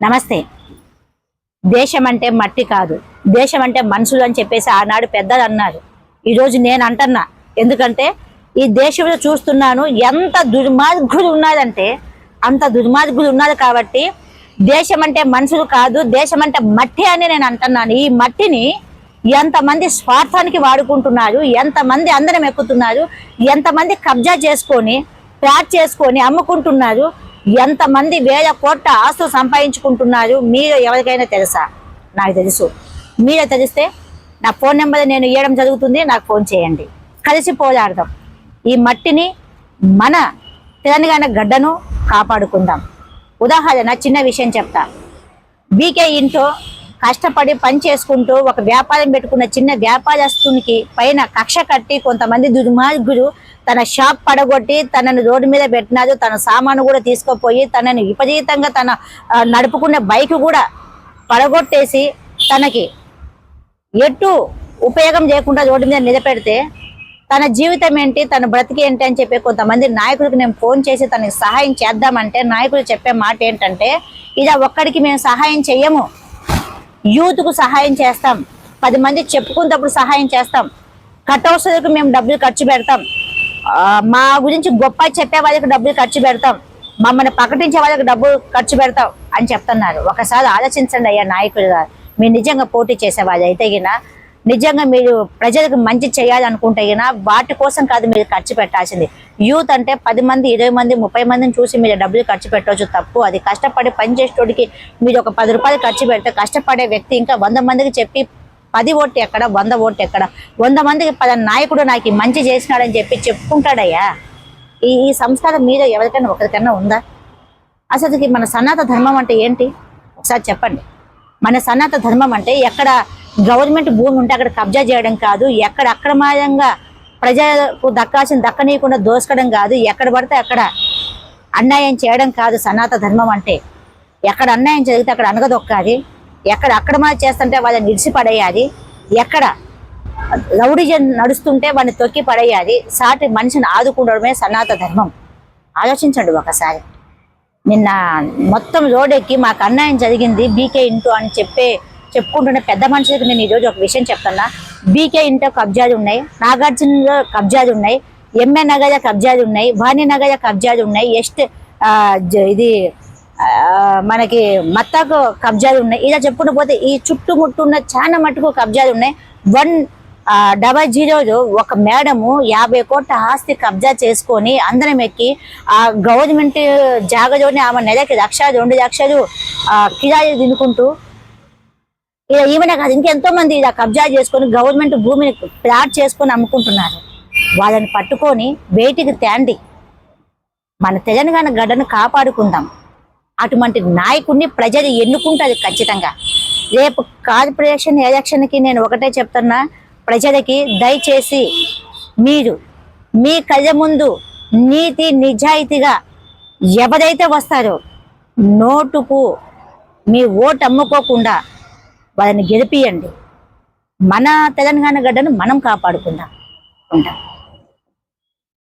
నమస్తే. దేశం అంటే మట్టి కాదు. దేశం అంటే మనుషులు అని చెప్పేసి ఆనాడు పెద్దలు అన్నారు. ఈరోజు నేను అంటున్నా. ఎందుకంటే ఈ దేశంలో చూస్తున్నాను ఎంత దుర్మార్గులు ఉన్నదంటే అంత దుర్మార్గులు ఉన్నారు కాబట్టి దేశం అంటే మనుషులు కాదు దేశం అంటే మట్టి అని నేను అంటున్నాను. ఈ మట్టిని ఎంతమంది స్వార్థానికి వాడుకుంటున్నారు ఎంతమంది అందరం ఎక్కుతున్నారు ఎంతమంది కబ్జా చేసుకొని ప్యాట్ చేసుకొని అమ్ముకుంటున్నారు ఎంతమంది వేల కోట్ల ఆస్తులు సంపాదించుకుంటున్నారు మీరు ఎవరికైనా తెలుసా? నాకు తెలుసు. మీరే తెలిస్తే నా ఫోన్ నెంబర్ నేను ఇవ్వడం జరుగుతుంది నాకు ఫోన్ చేయండి. కలిసి పోరాడదాం. ఈ మట్టిని మన తెలంగాణ గడ్డను కాపాడుకుందాం. ఉదాహరణ చిన్న విషయం చెప్తా. బీకే ఇంట్లో కష్టపడి పని చేసుకుంటూ ఒక వ్యాపారం పెట్టుకున్న చిన్న వ్యాపారస్తునికి పైన కక్ష కట్టి కొంతమంది దుర్మార్గులు తన షాప్ పడగొట్టి తనను రోడ్డు మీద పెట్టినారు. తన సామాను కూడా తీసుకుపోయి తనని విపరీతంగా తన నడుపుకున్న బైక్ కూడా పడగొట్టేసి తనకి ఎటు ఉపయోగం చేయకుండా రోడ్డు మీద నిలబెడితే తన జీవితం ఏంటి తన బ్రతికి ఏంటి అని చెప్పి కొంతమంది నాయకులకు నేను ఫోన్ చేసి తనకి సహాయం చేద్దామంటే నాయకులు చెప్పే మాట ఏంటంటే ఇలా ఒక్కడికి మేము సహాయం చెయ్యము యూత్కు సహాయం చేస్తాం. పది మంది చెప్పుకున్నప్పుడు సహాయం చేస్తాం. కట్టవసలకు మేము డబ్బులు ఖర్చు పెడతాం. ఆ, మా గురించి గొప్ప చెప్పే వాళ్ళకి డబ్బులు ఖర్చు పెడతాం. మమ్మల్ని ప్రకటించే వాళ్ళకి డబ్బులు ఖర్చు పెడతాం అని చెప్తున్నారు. ఒకసారి ఆలోచించండి అయ్యా నాయకులు గారు. మీరు నిజంగా పోటీ చేసే వాళ్ళు. అయితే గిన నిజంగా మీరు ప్రజలకు మంచి చేయాలనుకుంటే వాటి కోసం కాదు మీరు ఖర్చు పెట్టాల్సింది. యూత్ అంటే పది మంది ఇరవై మంది ముప్పై మందిని చూసి మీరు డబ్బులు ఖర్చు పెట్టవచ్చు తప్పు. అది కష్టపడి పని చేసేటోడికి మీరు ఒక పది రూపాయలు ఖర్చు పెడితే కష్టపడే వ్యక్తి ఇంకా వంద మందికి చెప్పి పది ఓట్లు ఎక్కడ వంద ఓట్లు ఎక్కడ? వంద మందికి పద నాయకుడు నాకు మంచి చేసినాడని చెప్పి చెప్పుకుంటాడయ్యా. ఈ ఈ సంస్కారం మీద ఎవరికైనా ఒకరికైనా ఉందా? అసలుకి మన సనాత ధర్మం అంటే ఏంటి? ఒకసారి చెప్పండి. మన సనాత ధర్మం అంటే ఎక్కడ గవర్నమెంట్ భూమి ఉంటే అక్కడ కబ్జా చేయడం కాదు ఎక్కడ అక్రమంగా ప్రజలకు దక్కాల్సిన దక్కనీయకుండా దోసుకోవడం కాదు ఎక్కడ పడితే అక్కడ అన్యాయం చేయడం కాదు సనాతన ధర్మం అంటే. ఎక్కడ అన్యాయం జరిగితే అక్కడ అనగదొక్కాది ఎక్కడ అక్రమాలు చేస్తుంటే వాళ్ళని నిడిచి పడేయాలి ఎక్కడ రౌడిజన్ నడుస్తుంటే వాడిని తొక్కి పడేయాలి సాటి మనిషిని ఆదుకుండడమే సనాతన ధర్మం. ఆలోచించండి ఒకసారి. నిన్న మొత్తం రోడెక్కి మాకు అన్యాయం జరిగింది బీకే ఇంటూ అని చెప్పే చెప్పుకుంటున్న పెద్ద మనుషులకు నేను ఈరోజు ఒక విషయం చెప్తున్నా. బీకే ఇంట్లో కబ్జాలు ఉన్నాయి. నాగార్జునలో కబ్జాలు ఉన్నాయి. ఎంఏ నగర కబ్జాలు ఉన్నాయి. వాణి నగర కబ్జాలు ఉన్నాయి. ఎస్ట్ ఇది మనకి మత్తాకు కబ్జాలు ఉన్నాయి. ఇలా చెప్పుకుంటూ పోతే ఈ చుట్టుముట్టున్న చాలా మటుకు కబ్జాలు ఉన్నాయి. వన్ డబల్ జీరోలో ఒక మేడము యాభై కోట్ల ఆస్తి కబ్జా చేసుకొని అందరం ఎక్కి ఆ గవర్నమెంట్ జాగలోనే ఆమె నెలకి లక్ష రెండు లక్షలు కిరాయి తినుకుంటూ ఇలా ఈమెనే కాదు ఇంకెంతో మంది ఇలా కబ్జా చేసుకొని గవర్నమెంట్ భూమిని ప్లాట్ చేసుకొని అమ్ముకుంటున్నారు. వాళ్ళని పట్టుకొని వేటికి తేండి? మన తెలంగాణ గడ్డను కాపాడుకుందాం. అటువంటి నాయకుడిని ప్రజలు ఎన్నుకుంటారు ఖచ్చితంగా. రేపు కార్పొరేషన్ ఎలక్షన్కి నేను ఒకటే చెప్తున్నా ప్రజలకి దయచేసి మీరు మీ కళ్ళ ముందు నీతి నిజాయితీగా ఎవరైతే వస్తారో నోటుకు మీ ఓటు అమ్ముకోకుండా వాళ్ళని గెలిపియండి. మన తెలంగాణ గడ్డను మనం కాపాడుకుందాం. ఉంటాం.